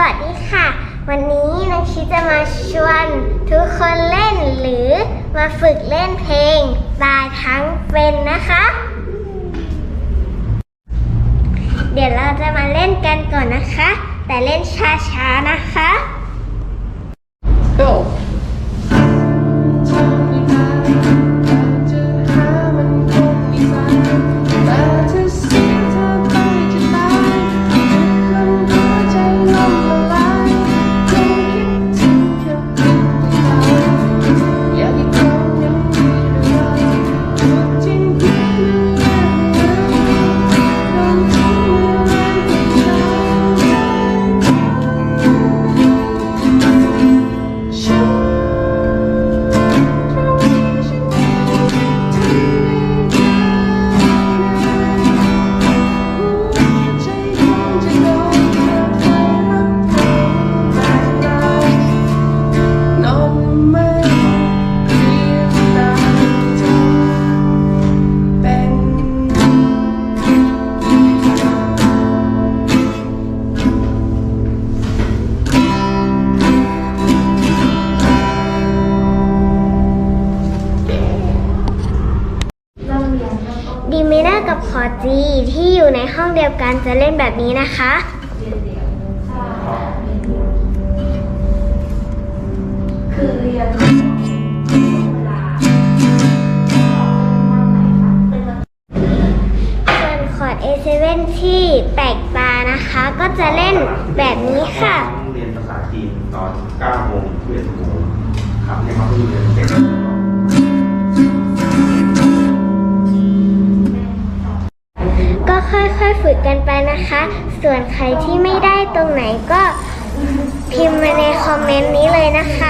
วัสดีค่ะ วันนี้นักชิจะมาชวนทุกคนเล่นหรือมาฝึกเล่นเพลงตายทั้งเป็นนะคะ เดี๋ยวเราจะมาเล่นกันก่อนนะคะ แต่เล่นช้าๆนะคะ ดีเมเนอร์กับคอจีที่อยู่ในห้องเดียวกันจะเล่นแบบนี้นะคะ คือเรียนเวลาเป็นวันส่วนคอร์ด A7 ที่แปลกตานะคะ ก็จะเล่นแบบนี้ค่ะต้องเรียนภาษาจีนตอน9โมงถึง11โมงครับให้เขาเพิ่งเรียนเสร็จ กันไปนะคะ ส่วนใครที่ไม่ได้ตรงไหนก็พิมพ์มาในคอมเมนต์นี้เลยนะคะ